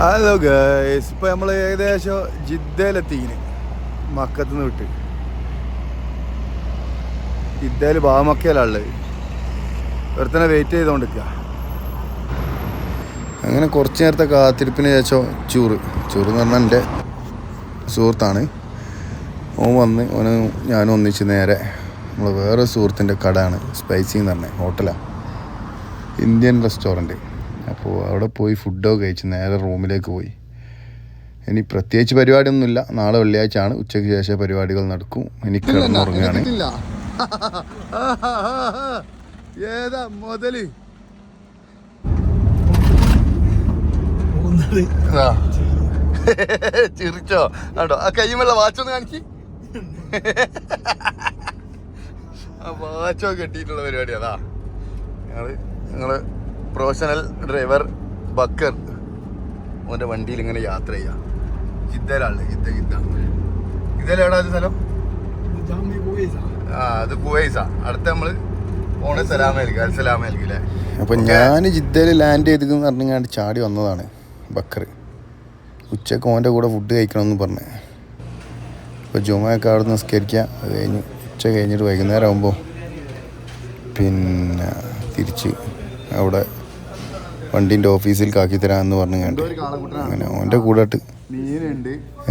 Hello guys ഇപ്പൊ നമ്മൾ ഏകദേശം ജിദ്ദയിലെത്തിന്. മക്കത്ത് നിന്ന് വിട്ട് ജിദ്ദയിൽ ബാമക്കയിലുള്ളത് ഒരുത്തനെ വെയിറ്റ് ചെയ്തുകൊണ്ടിരിക്കുക അങ്ങനെ കുറച്ച് നേരത്തെ കാത്തിരിപ്പിന് ശേഷം ചൂറ്. ചൂറ് എന്ന് പറഞ്ഞാൽ എന്റെ സുഹൃത്താണ്. ഓൻ വന്ന് ഓന് ഞാനും ഒന്നിച്ച് നേരെ നമ്മൾ വേറെ സുഹൃത്തിന്റെ കടയാണ്. സ്പൈസി എന്ന് പറഞ്ഞ ഹോട്ടലാണ് ഇന്ത്യൻ റെസ്റ്റോറന്റ് അപ്പോൾ അവിടെ പോയി ഫുഡൊക്കെ കഴിച്ച് നേരെ റൂമിലേക്ക് പോയി. ഇനി പ്രത്യേകിച്ച് പരിപാടിയൊന്നുമില്ല. നാളെ വെള്ളിയാഴ്ച ആണ് ഉച്ചയ്ക്ക് ശേഷം പരിപാടികൾ നടക്കും. ഇനി കിടന്നുറങ്ങുകയാണ്. ഏതാ മുതൽ? ചിരിച്ചോ. കണ്ടോ? ആ കയ്യുമുള്ള വാച്ചൊന്ന് കാണിക്ക്. ആ വാച്ചോ കെട്ടിയിട്ടുള്ള പരിപാടി അതാ ഞങ്ങൾ ഞങ്ങൾ പ്രൊഫഷണൽ ഡ്രൈവർ ബക്കർ. ഓന്റെ വണ്ടിയിൽ ഇങ്ങനെ യാത്ര ചെയ്യാം. ജിദ്ദയിലാണ് ജിദ്ദ ജിദ്ദ. ജിദ്ദയിൽ എവിടെ സ്ഥലം? ആ അത് കുവൈസ. അടുത്ത നമ്മൾ പോണ സലാമേൽക്ക് അൽ സലാമേൽക്ക് അല്ലേ അപ്പൊ ഞാൻ ജിദ്ദയിൽ ലാൻഡ് ചെയ്തെന്ന് പറഞ്ഞാണ്ട് ചാടി വന്നതാണ് ബക്കർ ഉച്ചയ്ക്ക് ഓന്റെ കൂടെ ഫുഡ് കഴിക്കണമെന്ന് പറഞ്ഞു. ഇപ്പോൾ ജുമയൊക്കെ അവിടെ നിസ്കരിക്കുക അത് കഴിഞ്ഞ് ഉച്ച കഴിഞ്ഞിട്ട് വൈകുന്നേരം ആകുമ്പോൾ പിന്നെ തിരിച്ച് അവിടെ വണ്ടീന്റെ ഓഫീസിൽ കാക്കി തരാമെന്ന് പറഞ്ഞു കണ്ട്. അങ്ങനെ ഓന്റെ കൂടെ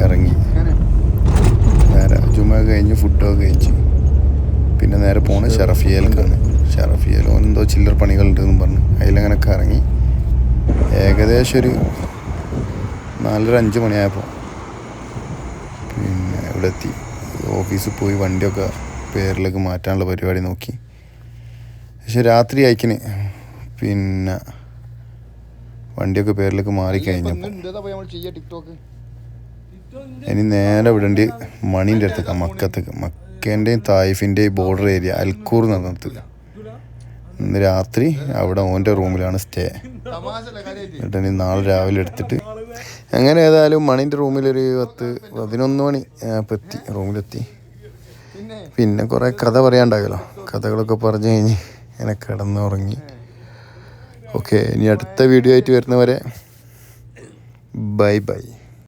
ഇറങ്ങി. നേരെ ചുമ കഴിഞ്ഞ് ഫുഡൊക്കെ കഴിച്ച്. പിന്നെ നേരെ പോണ ഷറഫിയയിലേക്കാണ് ഷറഫിയയിൽ ഓൻ എന്തോ ചില്ലർ പണികളുണ്ടെന്ന് പറഞ്ഞു അതിലങ്ങനെ ഇറങ്ങി. ഏകദേശം ഒരു നാലര അഞ്ച് മണിയായപ്പോൾ പിന്നെ ഇവിടെ എത്തി ഓഫീസിൽ പോയി വണ്ടിയൊക്കെ പേരിലേക്ക് മാറ്റാനുള്ള പരിപാടി നോക്കി. പക്ഷെ രാത്രി അയക്കിന് പിന്നെ വണ്ടിയൊക്കെ പേരിലേക്ക് മാറി കഴിഞ്ഞപ്പോൾ ഇനി നേരെ വിടേണ്ടി മണീന്റെ അടുത്തേക്ക് മക്കത്തേക്ക്. മക്കേന്റെയും തായിഫിന്റെയും ബോർഡർ ഏരിയ അൽക്കൂർ നടന്നത് ഇന്ന് രാത്രി അവിടെ ഓന്റെ റൂമിലാണ് സ്റ്റേ എന്നിട്ട് ഇനി നാളെ രാവിലെ എടുത്തിട്ട് അങ്ങനെ ഏതായാലും മണീന്റെ റൂമിലൊരു പത്ത് പതിനൊന്ന് മണി എത്തി റൂമിലെത്തി. പിന്നെ? കുറേ കഥ പറയാണ്ടാകല്ലോ കഥകളൊക്കെ പറഞ്ഞു കഴിഞ്ഞ് ഇങ്ങനെ കിടന്നുറങ്ങി. ഓക്കെ ഇനി അടുത്ത വീഡിയോ ആയിട്ട് വരുന്നവരെ ബൈ ബൈ